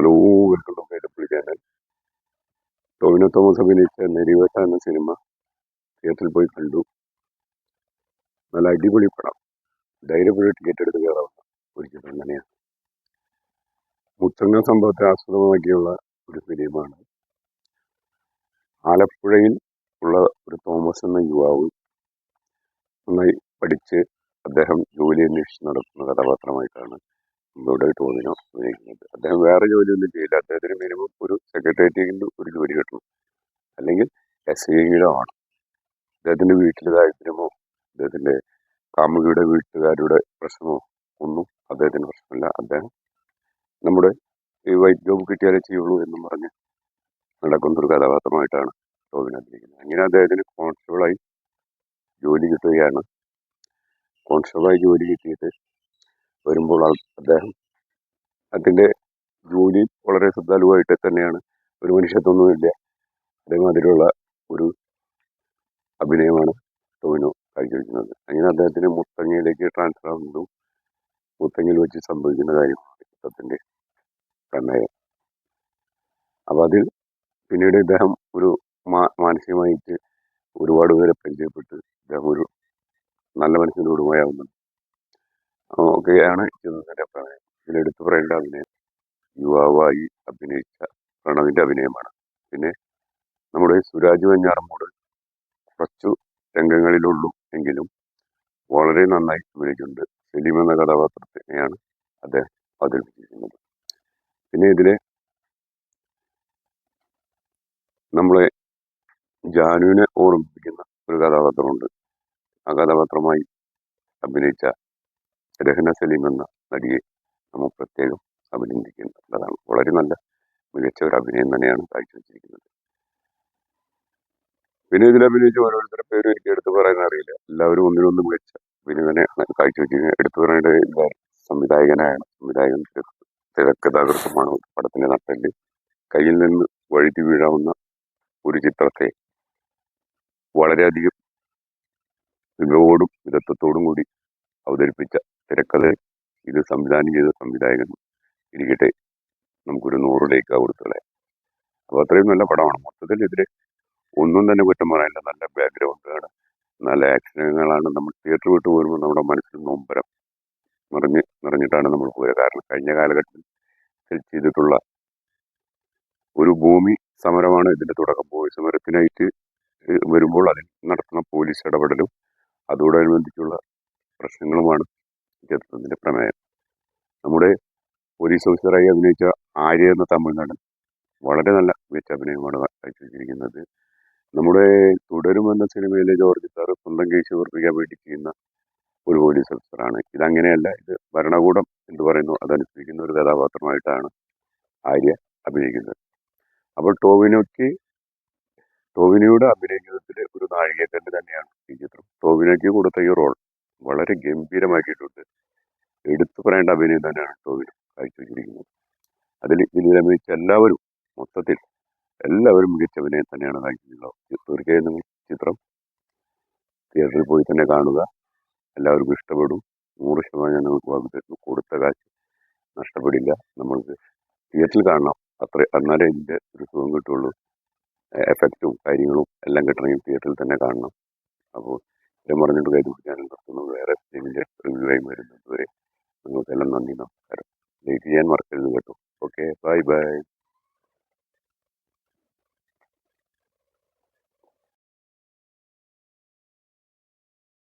Hello welcome channel. Tovino Thomas അഭിനയിച്ച നെരിവേട്ട എന്ന cinema തിയേറ്ററിൽ പോയി കണ്ടു. നല്ല അടിപൊളി പടം. ധൈര്യപ്പെട്ട് ടിക്കറ്റ് എടുത്ത് കയറാവുന്ന ഒരു ചിത്രം തന്നെയാണ് മുത്തങ്ങ സംഭവത്തെ ആസ്പദമാക്കിയുള്ള ഒരു സിനിമയാണ്. ആലപ്പുഴയിൽ ഉള്ള ഒരു തോമസ് എന്ന യുവാവ് നന്നായി പഠിച്ച് അദ്ദേഹം ജോലി അന്വേഷിച്ച് നടക്കുന്ന കഥാപാത്രമായിട്ടാണ് നമ്മുടെ തോന്നിനോ? അഭിനയിക്കുന്നത് അദ്ദേഹം വേറെ ജോലി ഒന്നും ചെയ്യില്ല. അദ്ദേഹത്തിന് മിനിമം ഒരു സെക്രട്ടേറിയറ്റിന്റെ ഒരു ജോലി കിട്ടണം. അല്ലെങ്കിൽ എസ് ഐയിലോ ആണ്. അദ്ദേഹത്തിന്റെ വീട്ടിലെ ദാരിദ്ര്യമോ അദ്ദേഹത്തിന്റെ കാമുകിയുടെ വീട്ടുകാരുടെ പ്രശ്നമോ ഒന്നും അദ്ദേഹത്തിന് പ്രശ്നമില്ല. അദ്ദേഹം നമ്മുടെ ഈ വൈറ്റ് ജോബ് കിട്ടിയാലേ ചെയ്യുള്ളൂ എന്നും പറഞ്ഞ് നടക്കുന്ന ഒരു കഥാപാത്രമായിട്ടാണ് ടോവിനോ അഭിനയിക്കുന്നത്. അങ്ങനെ അദ്ദേഹത്തിന് കോൺസ്റ്റബിളായി ജോലി കിട്ടുകയാണ്. കോൺസ്റ്റബിളായി ജോലി കിട്ടിയിട്ട് വരുമ്പോൾ അദ്ദേഹം അതിന്റെ ജോലി വളരെ ശ്രദ്ധാലുവായിട്ട് തന്നെയാണ്. ഒരു മനുഷ്യത്വമൊന്നുമില്ല. അതേമാതിരിയുള്ള ഒരു അഭിനയമാണ് ടോവിനോ കാഴ്ചവെക്കുന്നത്. അങ്ങനെ അദ്ദേഹത്തിന് മുത്തങ്ങയിലേക്ക് ട്രാൻസ്ഫർ ആകുന്നതും മുത്തങ്ങയിൽ വെച്ച് സംഭവിക്കുന്ന കാര്യമാണ് ചിത്രത്തിന്റെ പ്രമേയം അപ്പൊ അതിൽ പിന്നീട് ഇദ്ദേഹം ഒരു മാനസികമായിട്ട് ഒരുപാട് പേരെ പരിചയപ്പെട്ട് ഇദ്ദേഹം ഒരു നല്ല മനസ്സിന്റെ ഉടമയാവുന്നത് ഒക്കെയാണ് ചിത്രത്തിന്റെ പ്രണയം. ഇതിൽ എടുത്തു പറയേണ്ട അഭിനയം യുവാവായി അഭിനയിച്ച പ്രണവിന്റെ അഭിനയമാണ്. പിന്നെ നമ്മുടെ സുരാജ് വെഞ്ഞാറമ്മൂട് കുറച്ചു രംഗങ്ങളിലുള്ളൂ എങ്കിലും വളരെ നന്നായി അഭിനയിച്ചിട്ടുണ്ട്. സലീം എന്ന കഥാപാത്രത്തിനെയാണ് അദ്ദേഹം അവതരിപ്പിച്ചിരിക്കുന്നത്. പിന്നെ ഇതിലെ നമ്മളെ ജാനുവിനെ ഓർമ്മിപ്പിക്കുന്ന ഒരു കഥാപാത്രമുണ്ട്. ആ കഥാപാത്രമായി അഭിനയിച്ച രഹന സലീം എന്ന നടിയെ നമ്മൾ പ്രത്യേകം അഭിനന്ദിക്കേണ്ടതാണ്. വളരെ നല്ല മികച്ച ഒരു അഭിനയം തന്നെയാണ് കാഴ്ചവെച്ചിരിക്കുന്നത്. പിന്നെ ഇതിൽ അഭിനയിച്ച ഓരോരുത്തരുടെ പേരും എനിക്ക് എടുത്തു പറയാൻ അറിയില്ല. എല്ലാവരും ഒന്നിനൊന്ന് മികച്ച അഭിനയനെയാണ് കാഴ്ചവെച്ചിരിക്കുന്നത് എടുത്തു പറയേണ്ട സംവിധായകനായാണ്. സംവിധായകൻ തിര- തിരക്കഥാകൃത്തുമാണ് പടത്തിന്റെ നട്ടൽ കയ്യിൽ നിന്ന് വഴുതി വീഴാവുന്ന ഒരു ചിത്രത്തെ വളരെയധികം മികവോടും മിതത്വത്തോടും കൂടി അവതരിപ്പിച്ച തിരക്കഥ ഇത് സംവിധാനം ചെയ്ത സംവിധായകൻ ഇരിക്കട്ടെ. നമുക്കൊരു നൂറിലേക്ക് കൊടുത്തുകളെ അപ്പൊ അത്രയും നല്ല പടമാണ്. മൊത്തത്തിൽ ഇതിൽ ഒന്നും തന്നെ കുറ്റം പറയാനില്ല. നല്ല ബാക്ക്ഗ്രൗണ്ടാണ് നല്ല ആക്ഷനുകളാണ് നമ്മൾ തിയേറ്റർ വിട്ട് പോരുമ്പോൾ നമ്മുടെ മനസ്സിൽ നൊമ്പരം നിറഞ്ഞ് നിറഞ്ഞിട്ടാണ് നമ്മൾ പോയത്. കാരണം കഴിഞ്ഞ കാലഘട്ടത്തിൽ ചെയ്തിട്ടുള്ള ഒരു ഭൂമി സമരമാണ് ഇതിന്റെ തുടക്കം ഭൂമി സമരത്തിനായിട്ട് വരുമ്പോൾ അതിൽ നടത്തുന്ന പോലീസ് ഇടപെടലും അതോടനുബന്ധിച്ചുള്ള പ്രശ്നങ്ങളുമാണ് ചിത്രത്തിന്റെ പ്രമേയം നമ്മുടെ പോലീസ് ഓഫീസറായി അഭിനയിച്ച ആര്യ എന്ന തമിഴ്നാടൻ വളരെ നല്ല മികച്ച അഭിനയമാണ് കാഴ്ചവെച്ചിരിക്കുന്നത് നമ്മുടെ തുടരും എന്ന സിനിമയിലെ ജോർജ് സാർ സ്വന്തം കേസ് ഉറപ്പിക്കാൻ വേണ്ടി ചെയ്യുന്ന ഒരു പോലീസ് ഓഫീസറാണ്. ഇതങ്ങനെയല്ല ഇത് ഭരണകൂടം എന്ന് പറയുന്നു അതനുസരിക്കുന്ന ഒരു കഥാപാത്രമായിട്ടാണ് ആര്യ അഭിനയിക്കുന്നത്. അപ്പോൾ ടോവിനോയ്ക്ക് ടോവിനോയുടെ അഭിനയത്തിലെ ഒരു നാഴികക്കല്ല് തന്നെയാണ് ഈ ചിത്രം. ടോവിനോയ്ക്ക് കൊടുത്ത ഈ റോൾ വളരെ ഗംഭീരമാക്കിയിട്ടുണ്ട്. എടുത്തു പറയേണ്ട അഭിനയം തന്നെയാണ് ടോവിനോ കാഴ്ചവെച്ചിരിക്കുന്നത്. അതിൽ ഇതിൽ അഭിനയിച്ച എല്ലാവരും മൊത്തത്തിൽ എല്ലാവരും മികച്ച അഭിനയം തന്നെയാണ് കാഴ്ചവെച്ചിട്ടുള്ളത്. തീർച്ചയായും നിങ്ങൾ ചിത്രം തിയേറ്ററിൽ പോയി തന്നെ കാണുക. എല്ലാവർക്കും ഇഷ്ടപ്പെടും. നൂറ് ശതമാനം ഞാൻ നിങ്ങൾക്ക് തരുന്നു കൊടുത്ത കാശ് നഷ്ടപ്പെടില്ല. നമ്മൾക്ക് തിയേറ്ററിൽ കാണണം. അത്ര എന്നാലേ ഇതിന്റെ ഒരു സുഖം കിട്ടുള്ളൂ എഫക്റ്റും കാര്യങ്ങളും എല്ലാം കിട്ടണമെങ്കിൽ തിയേറ്ററിൽ തന്നെ കാണണം. അപ്പോൾ ഞാൻ പറഞ്ഞിട്ട് കാര്യം ഞാൻ നിർത്തുന്നു. വേറെ ഇതിന്റെ റിവ്യൂ ആയി വരുന്നത് വരെ bag.